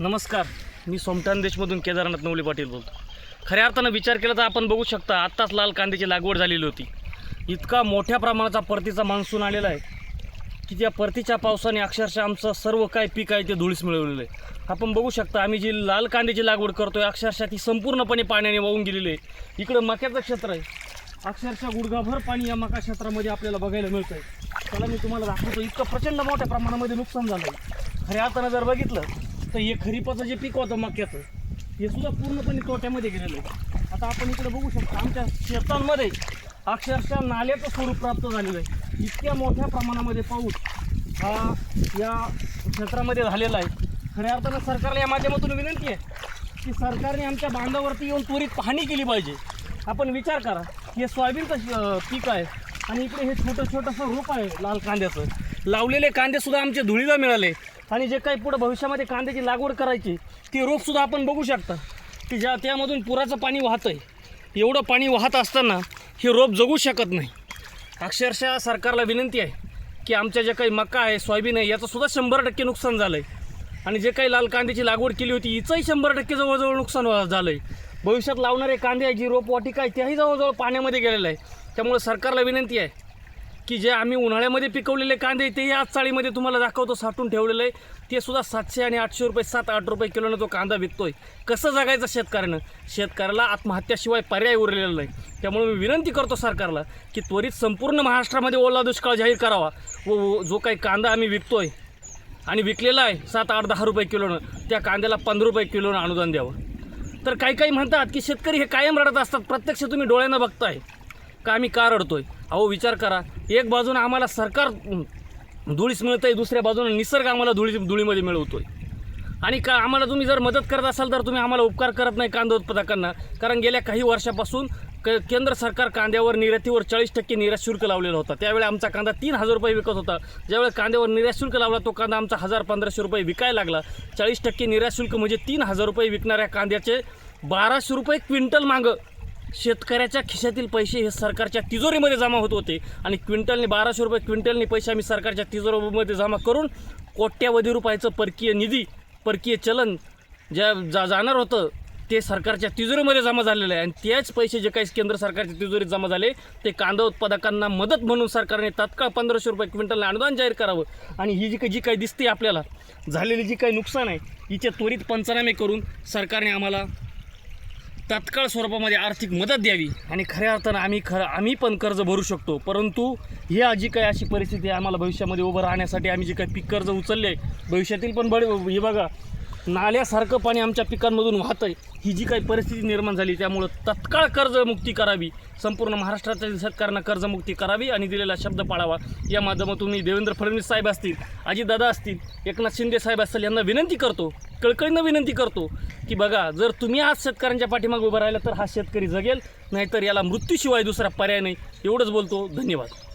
नमस्कार मी सोमटान देशमधून केदारनाथ नवले पाटील बोलतो. खऱ्या अर्थानं विचार केला तर आपण बघू शकता आत्ताच लाल कांद्याची लागवड झालेली होती. इतका मोठ्या प्रमाणाचा परतीचा मान्सून आलेला आहे की त्या परतीच्या पावसाने अक्षरशः आमचं सर्व काय पीक आहे ते धुळीस मिळवलेलं आहे. आपण बघू शकता आम्ही जी लाल कांद्याची लागवड करतो आहे अक्षरशः ती संपूर्णपणे पाण्याने वाहून गेलेली आहे. इकडं मक्याचं क्षेत्र आहे. अक्षरशः गुडघाभर पाणी या मका क्षेत्रामध्ये आपल्याला बघायला मिळतंय. त्याला मी तुम्हाला दाखवतो इतकं प्रचंड मोठ्या प्रमाणामध्ये नुकसान झालं आहे खऱ्या अर्थानं जर बघितलं तर हे खरीपाचं जे पीक होतं मक्याचं हे सुद्धा पूर्णपणे तोट्यामध्ये गेलेलं आहे. आता आपण इकडे बघू शकतो आमच्या शेतांमध्ये अक्षरशः नाल्याचं स्वरूप प्राप्त झालेलं आहे. इतक्या मोठ्या प्रमाणामध्ये पाऊस हा या क्षेत्रामध्ये झालेला आहे. खऱ्या अर्थानं सरकारला या माध्यमातून विनंती आहे की सरकारने आमच्या बांधावरती येऊन त्वरित पाहणी केली पाहिजे. आपण विचार करा. हे सोयाबीनचं पीक आहे. आणि इकडे हे छोटं छोटंसं रोप आहे लाल कांद्याचं. लावलेले कांदेसुद्धा आमचे धुळीला मिळाले. आणि जे काही पुढं भविष्यामध्ये कांद्याची लागवड करायची ते रोपसुद्धा आपण बघू शकता. की ज्या त्यामधून पुराचं पाणी वाहतं आहे एवढं पाणी वाहत असताना हे रोप जगू शकत नाही. अक्षरशः सरकारला विनंती आहे की आमच्या जे काही मका आहे सोयाबीन आहे याचंसुद्धा शंभर टक्के नुकसान झालं आहे आणि जे काही लाल कांद्याची लागवड केली होती हिचंही शंभर टक्के जवळजवळ नुकसान व्हा- झालं आहे भविष्यात लावणारे कांदे आहे जी रोपवाटिका आहे त्याही जवळजवळ पाण्यामध्ये गेलेलं आहे. त्यामुळे सरकारला विनंती आहे की जे आम्ही उन्हाळ्यामध्ये पिकवलेले कांदे तेही आज चाळीमध्ये तुम्हाला दाखवतो साठून ठेवलेलं आहे. ते सुद्धा सातशे आणि आठशे रुपये सात आठ रुपये किलोनं तो कांदा विकतोय. कसं जगायचं शेतकऱ्यानं? शेतकऱ्याला आत्महत्याशिवाय पर्याय उरलेला नाही. त्यामुळे मी विनंती करतो सरकारला की त्वरित संपूर्ण महाराष्ट्रामध्ये ओला दुष्काळ जाहीर करावा. व व जो काही कांदा आम्ही विकतोय आणि विकलेला आहे सात आठ दहा रुपये किलोनं त्या कांद्याला पंधरा रुपये किलोनं अनुदान द्यावं. तर काही काही म्हणतात की शेतकरी हे कायम रडत असतात. प्रत्यक्ष तुम्ही डोळ्यानं बघताय. का आम्ही का रडतोय? अहो विचार करा. एक बाजूनं आम्हाला सरकार धुळीस मिळतं आहे दुसऱ्या बाजूनं निसर्ग आम्हाला धुळी धुळीमध्ये मिळवतोय. आणि का आम्हाला तुम्ही जर मदत करत असाल तर तुम्ही आम्हाला उपकार करत नाही कांदा उत्पादकांना. कारण गेल्या काही वर्षापासून क केंद्र सरकार कांद्यावर निर्यातीवर चाळीस टक्के निर्यात शुल्क लावलेला होता. त्यावेळी आमचा कांदा तीन हजार रुपये विकत होता. ज्यावेळी कांद्यावर निर्यात शुल्क लावला तो कांदा आमचा हजार पंधराशे रुपये विकायला लागला. चाळीस टक्के निर्यात शुल्क म्हणजे तीन हजार रुपये विकणाऱ्या कांद्याचे बाराशे रुपये क्विंटल मागं शेतकऱ्याच्या खिशातील पैसे हे सरकारच्या तिजोरीमध्ये जमा होत होते. आणि क्विंटलने बाराशे रुपये क्विंटलने पैसे आम्ही सरकारच्या तिजोरीमध्ये जमा करून कोट्यावधी रुपयाचं परकीय निधी परकीय चलन ज्या जा जाणार होतं ते सरकारच्या तिजोरीमध्ये जमा झालेलं आहे. आणि त्याच पैसे जे काही केंद्र सरकारच्या तिजोरीत जमा झाले ते कांदा उत्पादकांना मदत म्हणून सरकारने तात्काळ पंधराशे रुपये क्विंटलला अनुदान जाहीर करावं. आणि ही जी काही जी काही दिसते आपल्याला झालेली जी काही नुकसान आहे हिचे त्वरित पंचनामे करून सरकारने आम्हाला तात्काळ स्वरूपामध्ये आर्थिक मदत द्यावी. आणि खऱ्या अर्थानं आम्ही खरं आम्ही पण कर्ज भरू शकतो. परंतु ही जी काही अशी परिस्थिती आहे आम्हाला भविष्यामध्ये उभं राहण्यासाठी आम्ही जे काही पीक कर्ज उचलले भविष्यातील पण बडे हे बघा नाल्यासारखं पाणी आमच्या पिकांमधून वाहतं आहे ही जी काही परिस्थिती निर्माण झाली त्यामुळं तत्काळ कर्जमुक्ती करावी. संपूर्ण महाराष्ट्रातील सरकारनं कर्जमुक्ती करावी आणि दिलेला शब्द पाळावा. या माध्यमातून मी देवेंद्र फडणवीस साहेब असतील अजितदादा असतील एकनाथ शिंदे साहेब असतील यांना विनंती करतो कळकळीनं विनंती करतो की बघा जर तुम्ही आज शेतकऱ्यांच्या पाठीमागे उभं राहिलं तर हा शेतकरी जगेल नाहीतर याला मृत्यूशिवाय दुसरा पर्याय नाही. एवढंच बोलतो. धन्यवाद.